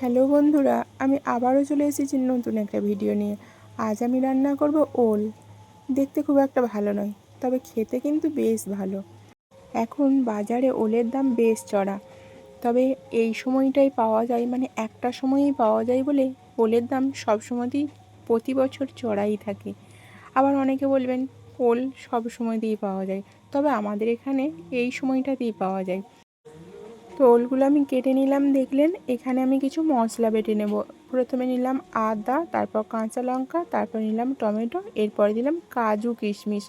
Hello বন্ধুরা, আমি আবারও চলে এসেছি নতুন একটা ভিডিও নিয়ে। আজ আমি রান্না করব ওল। দেখতে খুব একটা ভালো নয়, তবে খেতে কিন্তু বেশ ভালো। এখন বাজারে ওলের দাম বেশ চড়া, তবে এই সময়টাই পাওয়া যায় মানে একটা সময়ই পাওয়া যায় বলে ওলের দাম সব সময়তেই প্রতি বছর চড়াই থাকে। আবার অনেকে বলবেন, ওল সব সময়তেই পাওয়া যায়, তবে আমাদের এখানে এই সময়টাতেই পাওয়া যায়। তো ওলগুলো আমি কেটে নিলাম, দেখলেন? এখানে আমি কিছু মশলা বেটে নেব। প্রথমে নিলাম আদা, তারপর কাঁচা লঙ্কা, তারপর নিলাম টমেটো, এরপরে দিলাম কাজু কিশমিশ।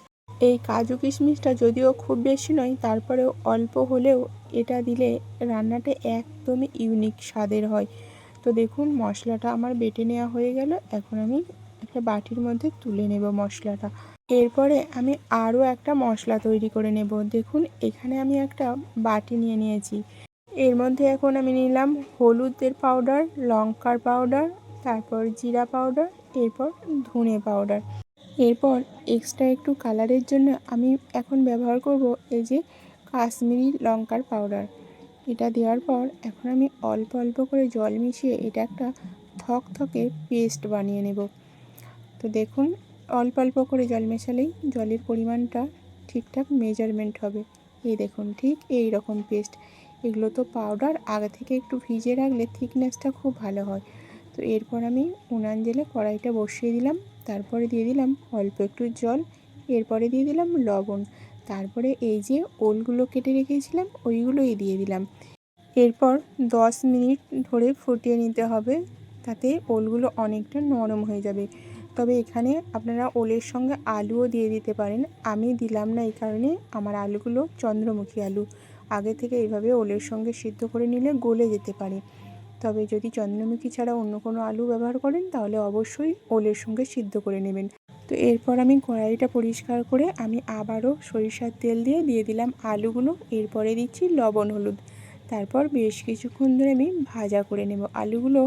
এই কাজু কিশমিশটা যদিও খুব বেশি নয়, তারপরেও অল্প হলেও এটা দিলে রান্নাটা একদমই ইউনিক স্বাদের হয়। তো দেখুন, মশলাটা আমার বেটে নেওয়া হয়ে গেল। এখন আমি একটা বাটির মধ্যে তুলে নেব মশলাটা। এরপরে আমি আরও একটা মশলা তৈরি করে নেব। দেখুন, এখানে আমি একটা বাটি নিয়ে নিয়েছি। এর মধ্যে এখন আমি নিলাম হলুদের পাউডার, লঙ্কার পাউডার, তারপর জিরা পাউডার, এরপর ধনে পাউডার। এরপর এক্সট্রা একটু কালারের জন্য আমি এখন ব্যবহার করব এই যে কাশ্মীরি লঙ্কার পাউডার। এটা দেওয়ার পর এখন আমি অল্প অল্প করে জল মিশিয়ে এটা একটা থকথকে পেস্ট বানিয়ে নেব। তো দেখুন, অল্প অল্প করে জল মেশালেই জলের পরিমাণটা ঠিকঠাক মেজারমেন্ট হবে। এই দেখুন, ঠিক এই রকম পেস্ট এগুলো তো পাউডার আগে থেকে একটু ভিজিয়ে রাখলে থিকনেসটা খুব ভালো হয়। তো এরপর আমি উনান জেলে কড়াইটা বসিয়ে দিলাম, তারপরে দিয়ে দিলাম অল্প একটু জল, এরপরে দিয়ে দিলাম লবণ, তারপরে এই যে ওলগুলো কেটে রেখেছিলাম, ওইগুলোই দিয়ে দিলাম। এরপর দশ মিনিট ধরে ফুটিয়ে নিতে হবে, তাতে ওলগুলো অনেকটা নরম হয়ে যাবে। তবে এখানে আপনারা ওলের সঙ্গে আলুও দিয়ে দিতে পারেন, আমি দিলাম না এই কারণে, আমার আলুগুলো চন্দ্রমুখী আলু। আগে থেকে এইভাবে ওলের সঙ্গে সিদ্ধ করে নিলে গলে যেতে পারে। তবে যদি চন্দ্রমুখী ছাড়া অন্য কোনো আলু ব্যবহার করেন, তাহলে অবশ্যই ওলের সঙ্গে সিদ্ধ করে নেবেন। তো এরপর আমি কড়াইটা পরিষ্কার করে আমি আবারও সরিষার তেল দিয়ে দিয়ে দিলাম আলুগুলো। এরপরে দিচ্ছি লবণ, হলুদ। তারপর বেশ কিছুক্ষণ ধরে আমি ভাজা করে নেব। আলুগুলো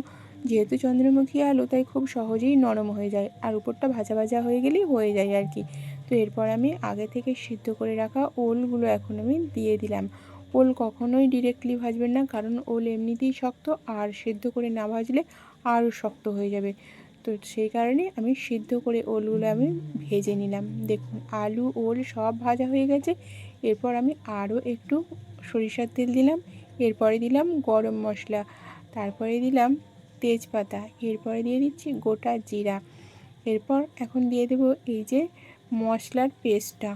যেহেতু চন্দ্রমুখী আলু, তাই খুব সহজেই নরম হয়ে যায় আর উপরটা ভাজা ভাজা হয়ে গেলেই হয়ে যায় আর কি। তো এরপর আমি আগে থেকে সিদ্ধ করে রাখা ওলগুলো এখন আমি দিয়ে দিলাম। ওল কখনোই ডিরেক্টলি ভাজবেন না, কারণ ওল এমনিতেই শক্ত আর সেদ্ধ করে না ভাজলে আরও শক্ত হয়ে যাবে। তো সেই কারণে আমি সিদ্ধ করে ওলগুলো আমি ভেজে নিলাম। দেখুন, আলু, ওল সব ভাজা হয়ে গেছে। এরপর আমি আরও একটু সরিষার তেল দিলাম। এরপরে দিলাম গরম মশলা। তারপরে দিলাম তেজপাতা। এরপরে দিয়ে দিচ্ছি গোটা জিরা। এরপর এখন দিয়ে দেব এই যে মশলার পেস্টটা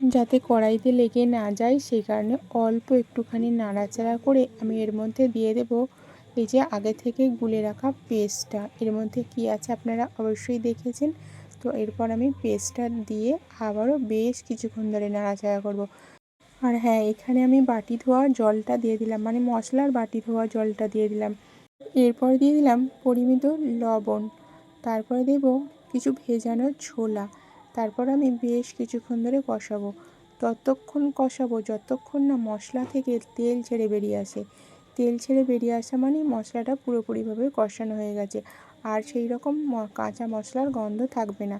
যাতে কড়াইতে লেগে না যায় সেই কারণে অল্প একটুখানি নাড়াচাড়া করে আমি এর মধ্যে দিয়ে দেব এই যে আগে থেকে গুলে রাখা পেস্টটা। এর মধ্যে কি আছে আপনারা অবশ্যই দেখেছেন। তো এরপর আমি পেস্টটা দিয়ে আবারও বেশ কিছুক্ষণ ধরে নাড়াচাড়া করব। আর হ্যাঁ এখানে আমি বাটি ধোয়া জলটা দিয়ে দিলাম মানে মশলার বাটি ধোয়া জলটা দিয়ে দিলাম। এরপর দিয়ে দিলাম পরিমিত লবণ। তারপরে দেব কিছু ভেজানো ছোলা। তারপর আমি বেশ কিছুক্ষণ ধরে কষাবো। ততক্ষণ কষাবো যতক্ষণ না মশলা থেকে তেল ছেড়ে বেরিয়ে আসে। তেল ছেড়ে বেরিয়ে আসা মানে মশলাটা পুরোপুরিভাবে কষানো হয়ে গেছে। আর সেই রকম কাঁচা মশলার গন্ধ থাকবে না।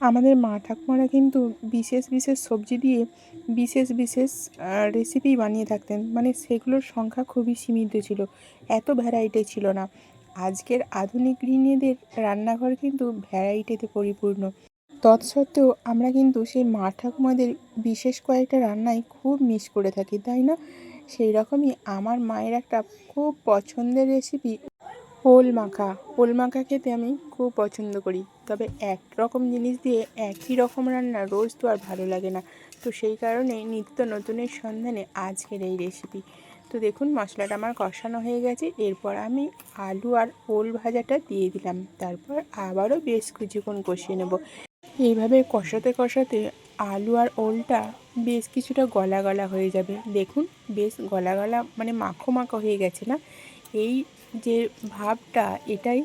আমাদের মা ঠাকুমারা কিন্তু বিশেষ বিশেষ সবজি দিয়ে বিশেষ বিশেষ রেসিপি বানিয়ে থাকতেন। মানে সেগুলোর সংখ্যা খুবই সীমিত ছিল। এত ভ্যারাইটি ছিল না। আজকের আধুনিক গৃহিণীদের রান্নাঘর কিন্তু ভ্যারাইটিতে পরিপূর্ণ। তৎসত্ত্বেও আমরা কিন্তু সেই মা ঠাকুমাদের বিশেষ কয়েকটা রান্নাই খুব মিস করে থাকি, তাই না? সেই রকমই আমার মায়ের একটা খুব পছন্দের রেসিপি ওল মাখা। ওল মাখা খেতে আমি খুব পছন্দ করি। তবে এক রকম জিনিস দিয়ে একই রকম রান্না রোজ তো আর ভালো লাগে না। তো সেই কারণে নিত্য নতুনের সন্ধানে আজকের এই রেসিপি তো দেখুন, মশলাটা আমার কষানো হয়ে গেছে। এরপর আমি আলু আর ওল ভাজাটা দিয়ে দিলাম। তারপর আবারও বেশ কিছুক্ষণ কষিয়ে নেব। এইভাবে কষাতে কষাতে আলু আর ওলটা বেশ কিছুটা গলা গলা হয়ে যাবে। দেখুন, বেশ গলা গলা মানে মাখো মাখো হয়ে গেছে না? এই যে ভাবটা, এটাই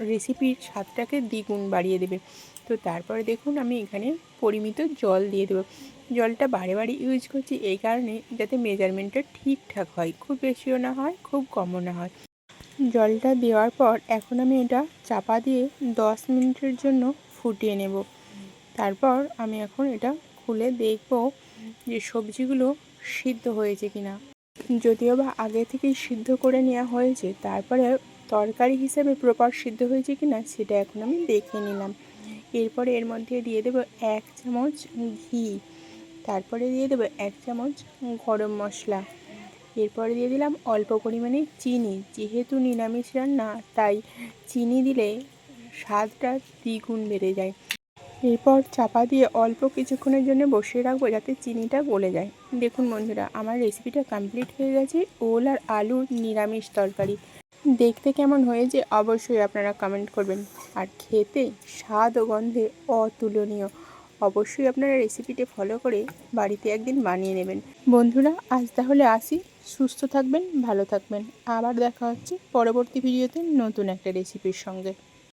রেসিপির স্বাদটাকে দ্বিগুণ বাড়িয়ে দেবে। তো তারপরে দেখুন, আমি এখানে পরিমিত জল দিয়ে দেবো। জলটা বারে বারে ইউজ করছি এই কারণে যাতে মেজারমেন্টটা ঠিকঠাক হয়। খুব বেশিও না হয়, খুব কমও না হয়। জলটা দেওয়ার পর এখন আমি এটা চাপা দিয়ে দশ মিনিটের জন্য ফুটিয়ে নেব। তারপর আমি এখন এটা খুলে দেখব যে সবজিগুলো সিদ্ধ হয়েছে কিনা। যদিও বা আগে থেকেই সিদ্ধ করে নেওয়া হয়েছে, তারপরে তরকারি হিসেবে প্রপার সিদ্ধ হয়েছে কি না সেটা এখন আমি দেখে নিলাম। এরপরে এর মধ্যে দিয়ে দেবো এক চামচ ঘি, তারপরে দিয়ে দেবো এক চামচ গরম মশলা। এরপরে দিয়ে দিলাম অল্প পরিমাণে চিনি, যেহেতু নিরামিষ রান্না, তাই চিনি দিলে স্বাদটা দ্বিগুণ বেড়ে যায়। এরপর চাপা দিয়ে অল্প কিছুক্ষণের জন্য বসিয়ে রাখব যাতে চিনিটা গলে যায়। দেখুন বন্ধুরা, আমার রেসিপিটা কমপ্লিট হয়ে গেছে। ওল আর আলুর নিরামিষ তরকারি। দেখতে কেমন হয়েছে অবশ্যই আপনারা কমেন্ট করবেন। আর খেতে স্বাদ ও গন্ধে অতুলনীয়। অবশ্যই আপনারা রেসিপিটি ফলো করে বাড়িতে একদিন বানিয়ে নেবেন। বন্ধুরা, আজ তাহলে আসি। সুস্থ থাকবেন, ভালো থাকবেন। আবার দেখা হচ্ছে পরবর্তী ভিডিওতে নতুন একটা রেসিপির সঙ্গে।